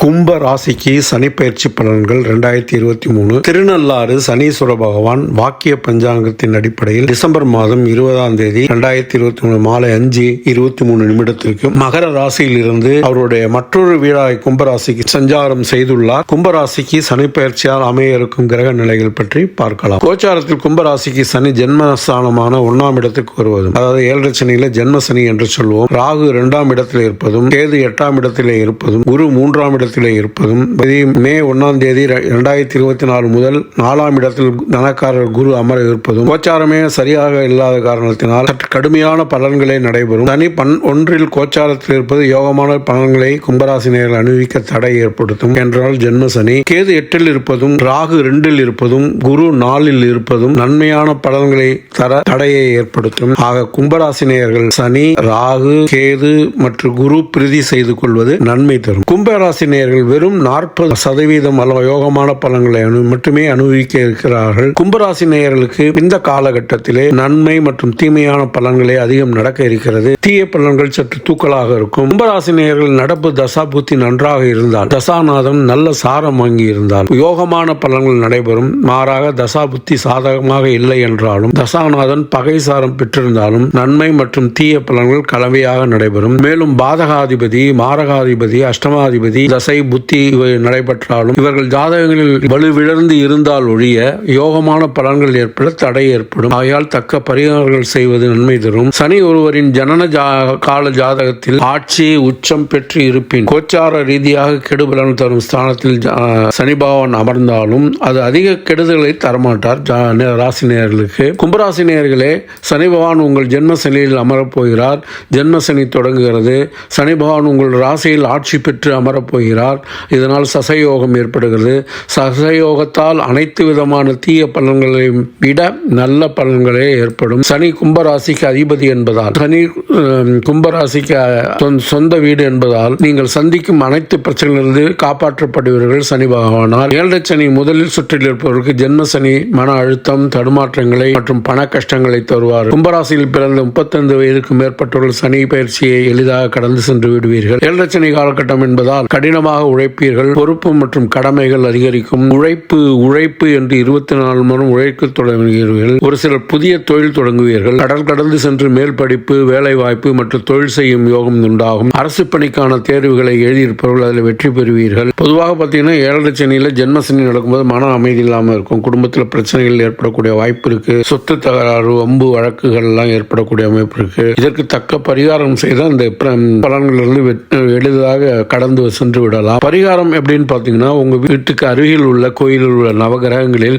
கும்ப ராசிக்கு சனி பலன்கள் ரெண்டாயிரத்தி இருபத்தி மூணு. திருநள்ளாறு சனீஸ்வர பகவான் வாக்கிய பஞ்சாங்கத்தின் அடிப்படையில் டிசம்பர் மாதம் இருபதாம் தேதி ரெண்டாயிரத்தி இருபத்தி மூணு மாலை அஞ்சு இருபத்தி மூணு நிமிடத்திற்கு மகர ராசியில் இருந்து அவருடைய மற்றொரு வீடாய் கும்பராசிக்கு சஞ்சாரம் செய்துள்ளார். கும்பராசிக்கு சனிப்பயிற்சியால் அமைய இருக்கும் கிரக நிலைகள் பற்றி பார்க்கலாம். கோச்சாரத்தில் கும்பராசிக்கு சனி ஜென்மஸ்தானமான ஒன்னாம் இடத்துக்கு வருவதும் அதாவது ஏழரை சனியில ஜென்ம சனி என்று சொல்வோம். ராகு இரண்டாம் இடத்தில் இருப்பதும் கேது எட்டாம் இடத்திலே இருப்பதும் குரு மூன்றாம் இடத்தில் இருப்பதும் மே ஒன்றாம் தேதி இரண்டாயிரத்தி இருபத்தி நாலு முதல் நாலாம் இடத்தில் தனக்காரர் குரு அமர இருப்பதும் கோச்சாரமே சரியாக இல்லாத காரணத்தினால் சற்று கடுமையான பலன்களே நடைபெறும். தனி பண் ஒன்றில் கோச்சாரத்தில் இருப்பது யோகமான பலன்களை கும்பராசினியர்கள் அணிவிக்க தடை ஏற்படுத்தும். என்றால் ஜென்ம சனி கேது எட்டில் இருப்பதும் ராகு இரண்டில் இருப்பதும் குரு நாலில் இருப்பதும் நன்மையான பலன்களை தர தடையை ஏற்படுத்தும். ஆக கும்பராசினியர்கள் சனி ராகு கேது மற்றும் குரு பிரீதி செய்து கொள்வது நன்மை தரும். கும்பராசினியர்கள் வெறும் நாற்பது சதவீதம் அளவு யோகமான பலன்களை மட்டுமே அனுபவிக்க இருக்கிறார்கள் கும்பராசி நேயர்களுக்கு இந்த காலகட்டத்திலே நன்மை மற்றும் தீமையான பலன்களே அதிகம் நடக்க இருக்கிறது. தீய பலன்கள் சற்று தூக்கலாக இருக்கும். கும்பராசி நேயர்கள் நடப்பு தசா புத்தி நன்றாக இருந்தால் தசாநாதம் நல்ல சாரம் வாங்கி இருந்தால் யோகமான பலன்கள் நடைபெறும். மாறாக தசா புத்தி சாதகமாக இல்லை என்றாலும் தசாநாதன் பகை சாரம் பெற்றிருந்தாலும் நன்மை மற்றும் தீய பலன்கள் கலவையாக நடைபெறும். மேலும் பாதகாதிபதி மாரகாதிபதி அஷ்டமாதிபதி தசை புத்தி இவை நடைபெற்றாலும் இவர்கள் ஜாதகங்களில் வலுவிழந்து இருந்தால் ஒழிய யோகமான பலன்கள் ஏற்பட தடை ஏற்படும். ஆகையால் தக்க பரிகாரங்கள் செய்வது நன்மை தரும். சனி ஒருவரின் ஜனன ஜா- கால ஜாதகத்தில் ஆட்சி உச்சம் பெற்று இருப்பின் கோச்சார ரீதியாக கெடுபலன் தரும் ஸ்தானத்தில் ஜா- சனி பகவான் அமர்ந்தாலும் அது அதிக கெடுதலை தரமாட்டார். ஜா- ராசி நேயர்களுக்கு. கும்பராசி நேயர்களே சனி பகவான் உங்கள் ஜென்ம சனியில் அமரப் போகிறார். ஜென்ம சனி தொடங்குகிறது. சனி பகவான் உங்கள் ராசியில் ஆட்சி பெற்று அமரப் செய்கிறார். இதனால் சசயோகம் ஏற்படுகிறது. சசயோகத்தால் அனைத்து விதமான தீய பலன்களையும் விட நல்ல பலன்களே ஏற்படும். சனி கும்பராசிக்கு அதிபதி என்பதால் சனி கும்பராசிக்கு சொந்த- வீடு என்பதால் நீங்கள் சந்திக்கும் அனைத்து பிரச்சனைகளிலிருந்து காப்பாற்றப்படுவீர்கள் சனி பகவானால். ஏழரை சனி முதலில் சுற்றில் இருப்பவருக்கு ஜென்ம சனி மன அழுத்தம் தடுமாற்றங்களை மற்றும் பண கஷ்டங்களை தருவார். கும்பராசியில் பிறந்த முப்பத்தைந்து வயதுக்கு மேற்பட்டவர்கள் சனி பயிற்சியை எளிதாக கடந்து சென்று விடுவீர்கள். ஏழரை சனி காலகட்டம் என்பதால் கடினமாக உழைப்பீர்கள். பொறுப்பு மற்றும் கடமைகள் அதிகரிக்கும். உழைப்பு உழைப்பு என்று இருபத்தி நாலு மணி உழைக்க தொடங்குவீர்கள் ஒரு சிலர் புதிய தொழில் தொடங்குவீர்கள். கடல் கடந்து சென்று மேல் படிப்பு வேலை வாய்ப்பு மற்றும் தொழில் செய்யும் யோகம் உண்டாகும். அரசு பணிக்கான தேர்வுகளை எழுதியிருப்பவர்கள் அதில் வெற்றி பெறுவீர்கள். பொதுவாக பார்த்தீங்கன்னா ஏழரை சனியில் ஜென்ம சனி நடக்கும்போது மன அமைதி இல்லாமல் இருக்கும். குடும்பத்தில் பிரச்சனைகள் ஏற்படக்கூடிய வாய்ப்பு இருக்கு. சொத்து தகராறு வம்பு வழக்குகள் எல்லாம் ஏற்படக்கூடிய அமைப்பு இருக்கு. இதற்கு தக்க பரிகாரம் செய்தால் இந்த பலன்களிலிருந்து எளிதாக கடந்து சென்று விடலாம் பரிகாரம் எப்படின்னு பார்த்தீங்கன்னா உங்கள் வீட்டுக்கு அருகில் உள்ள கோயிலில் உள்ள நவகிரகங்களில்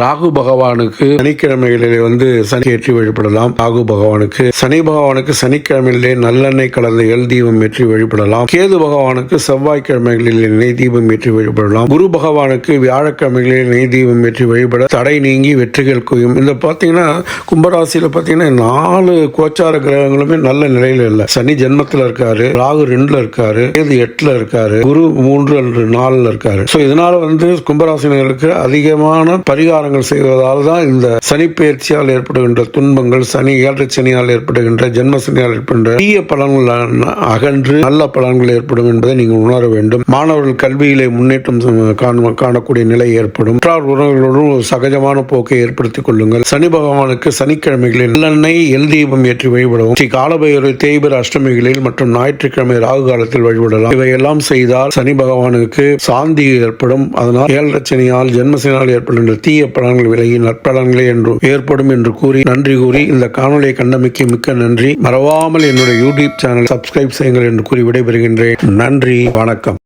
ராகு பகவானுக்கு சனிக்கிழமைகளிலே வந்து சனி ஏற்றி வழிபடலாம். ராகு பகவானுக்கு சனி பகவானுக்கு சனிக்கிழமையிலே நல்லெண்ணெய் கலந்த எல் தீபம் ஏற்றி வழிபடலாம். கேது பகவானுக்கு செவ்வாய்க்கிழமைகளில் நெய் தீபம் ஏற்றி வழிபடலாம். குரு பகவானுக்கு வியாழக்கிழமைகளில் நெய் தீபம் ஏற்றி வழிபட தடை நீங்கி வெற்றிகள் குவியும். இந்த பார்த்தீங்கன்னா கும்பராசியில் பார்த்தீங்கன்னா நாலு கோச்சார கிரகங்களுமே நல்ல நிலையில இல்லை. சனி ஜென்மத்தில் இருக்காரு ராகு ரெண்டுல இருக்காரு கேது எட்டுல இருக்காரு குரு மூன்று அல்லது நாலுல இருக்காரு. ஸோ இதனால வந்து கும்பராசினர்களுக்கு அதிகமான பரிகாரங்கள் செய்வதால் தான் இந்த சனி பயிற்சியால் ஏற்படுகின்ற துன்பங்கள் சனி ஏழரை சனியால் ஏற்படுகின்ற ஜென்ம சனியால் ஏற்படுகின்ற தீய பலன்கள் அகன்று நல்ல பலன்கள் ஏற்படும் என்பதை நீங்கள் உணர வேண்டும். மாணவர்கள் கல்வியிலே முன்னேற்றம் காண- காணக்கூடிய நிலை ஏற்படும். உற்றார் உறவுகளுடன் ஒரு சகஜமான போக்கை ஏற்படுத்திக் கொள்ளுங்கள். சனி பகவானுக்கு சனிக்கிழமைகளில் நல்லெண்ணெய் எல் தீபம் ஏற்றி வழிபடவும். ஸ்ரீ காலபைரவ தேய்பிர அஷ்டமிகளில் மற்றும் ஞாயிற்றுக்கிழமை ராகு காலத்தில் வழிபடலாம். இவையெல்லாம் செய்தால் சனி பகவானுக்கு சாந்தி ஏற்படும். அதனால் ஏழரச்சனையால் ஜென்மசனால் ஏற்படுகின்ற தீய பலன்கள் விலகி நற்பலன்களே என்று ஏற்படும் என்று கூறி நன்றி கூறி இந்த காணொலியை கண்டமைக்கு மிக்க நன்றி. மறவாமல் என்னுடைய யூடியூப் சேனல் சப்ஸ்கிரைப் செய்யுங்கள் என்று கூறி விடைபெறுகின்றேன். நன்றி வணக்கம்.